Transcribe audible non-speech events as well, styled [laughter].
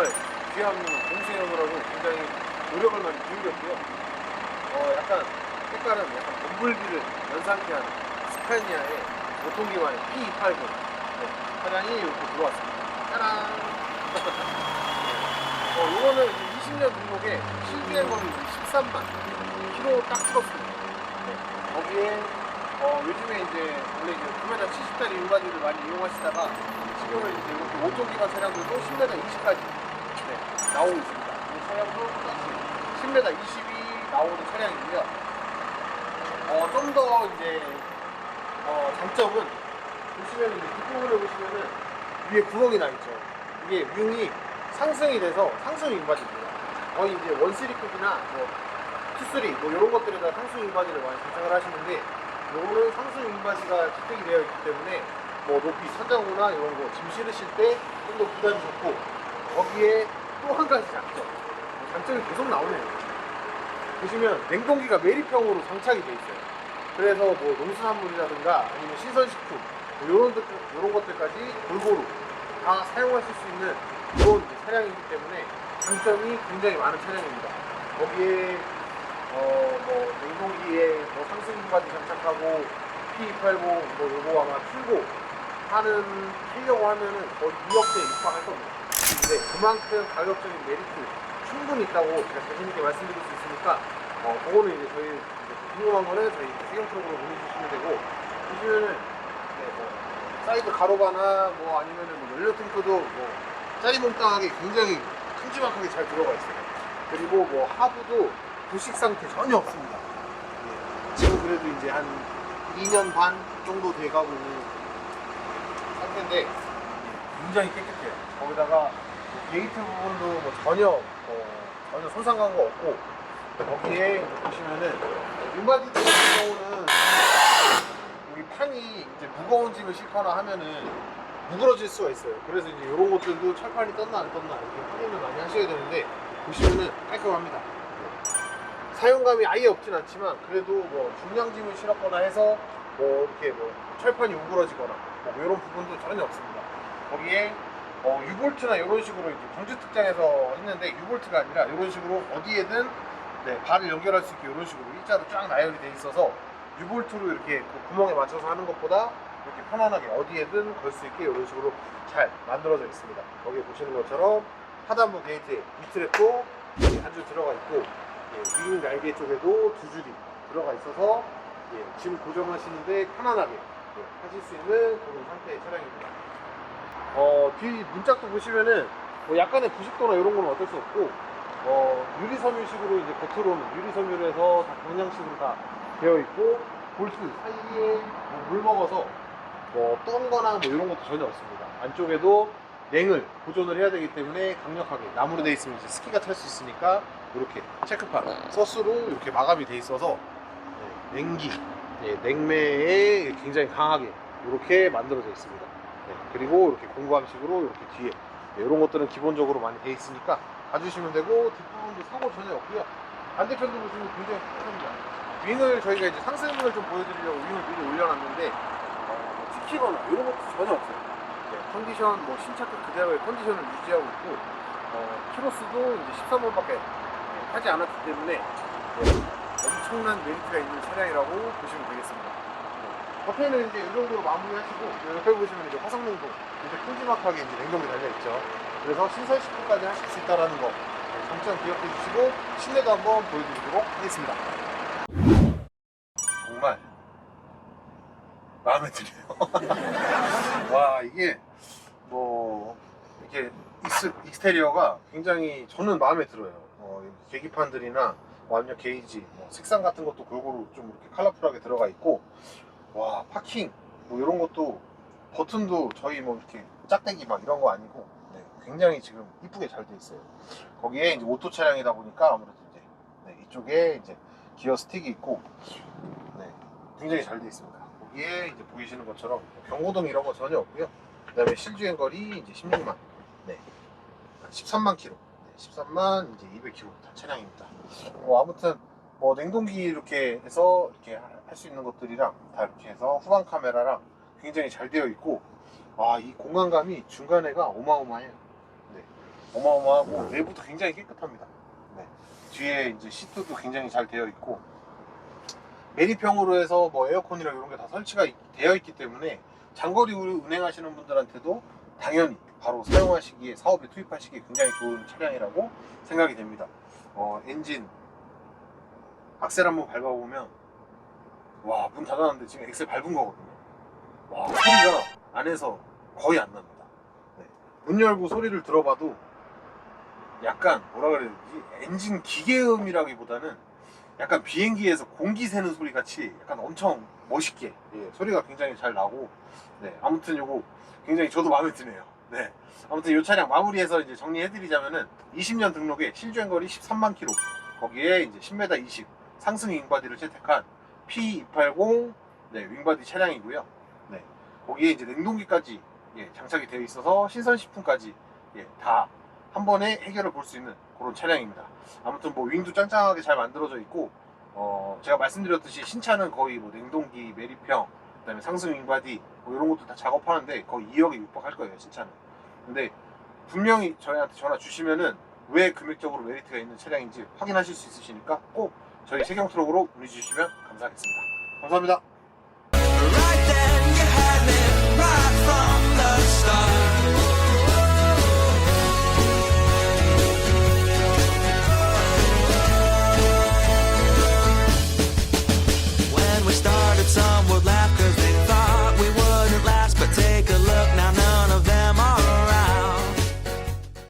정말 귀한 공세형이라고 굉장히 노력을 많이 기울였고요. 어, 약간 색깔은 약간 범블비를 연상케 하는 스카니아의 보통기관의 P280 네, 차량이 이렇게 들어왔습니다. 짜란! [laughs] 어, 이거는 20년 등록에 실비행 거리 13만 키로 딱 찍었습니다. 네, 거기에 어, 요즘에 이제 원래 이제 9m 70짜리 일반인들 많이 이용하시다가 지금은 이제 이렇게 오토기관 차량들도 10m 20까지 네, 나오고 있습니다. 이 차량도 똑같이 10m 20이 나오는 차량이고요. 어, 좀 더 이제 어, 장점은 보시면 이제 뒷부분을 보시면은 위에 구멍이 나 있죠. 이게 윙이 상승이 돼서 상승 윙바지입니다. 거의 이제 원시리급이나 뭐 투쓰리 뭐 이런 것들에다 상승 윙바지를 많이 장착을 하시는데 요거는 상승 윙바지가 채택이 되어 있기 때문에 뭐 높이 천장구나 이런 거 짐 실으실 때 좀 더 부담이 좋고 거기에 또 한 가지 장점. 장점이 계속 나오네요. 보시면 냉동기가 매립형으로 장착이 돼 있어요. 그래서 뭐 농수산물이라든가 아니면 신선식품 뭐 이런, 것, 이런 것들까지 골고루 다 사용하실 수 있는 그런 차량이기 때문에 장점이 굉장히 많은 차량입니다. 거기에 어, 뭐, 냉동기에 뭐 상승기까지 장착하고, P280, 뭐, 요거 아마 출고 하는, 하려고 하면은 거의 2억대에 육박할 겁니다. 근데 그만큼 가격적인 메리트 충분히 있다고 제가 자신있게 말씀드릴 수 있으니까, 어, 그거는 이제 저희 궁금한 거는 저희 세경 프로그램 보내주시면 되고, 보시면은, 네, 뭐, 사이드 가로바나 뭐 아니면은 뭐 연료 탱크도 뭐, 짜리몽땅하게 굉장히 큼지막하게 잘 들어가 있어요. 그리고 뭐 하부도 부식 상태 전혀 없습니다. 예, 지금 그래도 이제 한 2년 반 정도 돼가고 있는 상태인데 굉장히 깨끗해요. 거기다가 뭐 게이트 부분도 뭐 전혀 뭐 전혀 손상한 거 없고 거기에 보시면은 윤바디 같은 경우는 여기 판이 이제 무거운 짐을 싣거나 하면은 무그러질 수가 있어요. 그래서 이제 이런 것들도 철판이 떴나 안 떴나 이렇게 확인을 많이 하셔야 되는데 보시면은 깔끔합니다. 사용감이 아예 없진 않지만 그래도 뭐 중량짐을 실었거나 해서 뭐 이렇게 뭐 철판이 우그러지거나 뭐 이런 부분도 전혀 없습니다. 거기에 어, 유볼트나 이런 식으로 이제 경주 특장에서 했는데 유볼트가 아니라 이런 식으로 어디에든 네, 발을 연결할 수 있게 이런 식으로 일자로 쫙 나열이 돼 있어서 유볼트로 이렇게 그 구멍에 맞춰서 하는 것보다 이렇게 편안하게 어디에든 걸 수 있게 이런 식으로 잘 만들어져 있습니다. 거기에 보시는 것처럼 하단부 게이트에 밑트랩도 한 줄 들어가 있고 예, 윙 날개 쪽에도 두 줄이 들어가 있어서 예, 짐 고정하시는데 편안하게 예, 하실 수 있는 그런 상태의 차량입니다. 어, 뒤 문짝도 보시면은 뭐 약간의 부식도나 이런 건 어쩔 수 없고 어, 유리 섬유식으로 이제 겉으로는 유리 섬유로 해서 다 경량식으로 다 되어 있고 볼트 사이에 뭐 물 먹어서 뭐 떤 거나 뭐 이런 것도 전혀 없습니다. 안쪽에도 냉을 보존을 해야 되기 때문에 강력하게 나무로 되어 있으면 이제 스키가 탈 수 있으니까 이렇게 체크판 서스로 이렇게 마감이 돼 있어서 네, 냉기 네, 냉매에 굉장히 강하게 이렇게 만들어져 있습니다. 네, 그리고 이렇게 공구함식으로 이렇게 뒤에 네, 이런 것들은 기본적으로 많이 돼 있으니까 봐주시면 되고 뒷부분도 사고 전혀 없고요. 반대편도 보시면 굉장히 깨끗합니다. 윙을 저희가 이제 상승을 좀 보여드리려고 윙을 미리 올려놨는데 어, 튀기거나 이런 것도 전혀 없어요. 네, 컨디션 뭐 신차급 그대로의 컨디션을 유지하고 있고 어, 키로수도 이제 13번밖에 하지 않았기 때문에 네, 엄청난 메리트가 있는 차량이라고 보시면 되겠습니다. 네, 옆에는 이제 이 정도로 마무리하시고 옆에 보시면 이제 화성냉동 이제 큼지막하게 이제 냉동이 달려 있죠. 그래서 신선 식품까지 하실 수 있다라는 거 네, 장점 기억해 주시고 실내도 한번 보여드리도록 하겠습니다. 정말 마음에 드네요. [laughs] 와 이게 뭐 이렇게 익스, 익스테리어가 굉장히 저는 마음에 들어요. 어, 이 계기판들이나 뭐 아니면 게이지, 뭐 색상 같은 것도 골고루 좀 이렇게 컬러풀하게 들어가 있고 와 파킹 뭐 이런 것도 버튼도 저희 뭐 이렇게 짝대기 막 이런 거 아니고 네, 굉장히 지금 이쁘게 잘 돼 있어요. 거기에 이제 오토 차량이다 보니까 아무래도 이제 네, 이쪽에 이제 기어 스틱이 있고 네, 굉장히 잘 돼 있습니다. 거기에 이제 보이시는 것처럼 경고등 이런 거 전혀 없고요. 그다음에 실주행 거리 이제 16만, 네, 13만 킬로, 네, 13만 이제 200 킬로 다 차량입니다. 뭐 아무튼 뭐 냉동기 이렇게 해서 이렇게 할 수 있는 것들이랑 다 이렇게 해서 후방 카메라랑 굉장히 잘 되어 있고 와이 공간감이 중간에가 어마어마해요. 네. 어마어마하고 내부도 굉장히 깨끗합니다. 네. 뒤에 이제 시트도 굉장히 잘 되어 있고 메리평으로 해서 뭐 에어컨이랑 이런 게 다 설치가 있- 되어 있기 때문에 장거리 우- 운행하시는 분들한테도 당연히 바로 사용하시기에 사업에 투입하시기에 굉장히 좋은 차량이라고 생각이 됩니다. 어, 엔진 악셀 한번 밟아보면 와 문 닫았는데 지금 엑셀 밟은 거거든요. 와 소리가 안에서 거의 안 납니다. 네. 문 열고 소리를 들어봐도 약간 뭐라 그래야 되지 엔진 기계음이라기보다는 약간 비행기에서 공기 새는 소리 같이 약간 엄청 멋있게 예, 소리가 굉장히 잘 나고 네 아무튼 요거 굉장히 저도 마음에 드네요. 네 아무튼 이 차량 마무리해서 이제 정리해드리자면은 20년 등록에 실주행 거리 13만 킬로 거기에 이제 10m 20 상승 윙바디를 채택한 P280 네, 윙바디 차량이고요. 네 거기에 이제 냉동기까지 예, 장착이 되어 있어서 신선식품까지 예, 다 한 번에 해결을 볼 수 있는 그런 차량입니다. 아무튼 뭐 윙도 짱짱하게 잘 만들어져 있고 어, 제가 말씀드렸듯이 신차는 거의 뭐 냉동기, 매립형, 그다음에 상승 윙바디 뭐 이런 것도 다 작업하는데 거의 2억에 육박할 거예요 신차는. 근데 분명히 저희한테 전화 주시면은 왜 금액적으로 메리트가 있는 차량인지 확인하실 수 있으시니까 꼭 저희 세경 트럭으로 문의 주시면 감사하겠습니다. 감사합니다.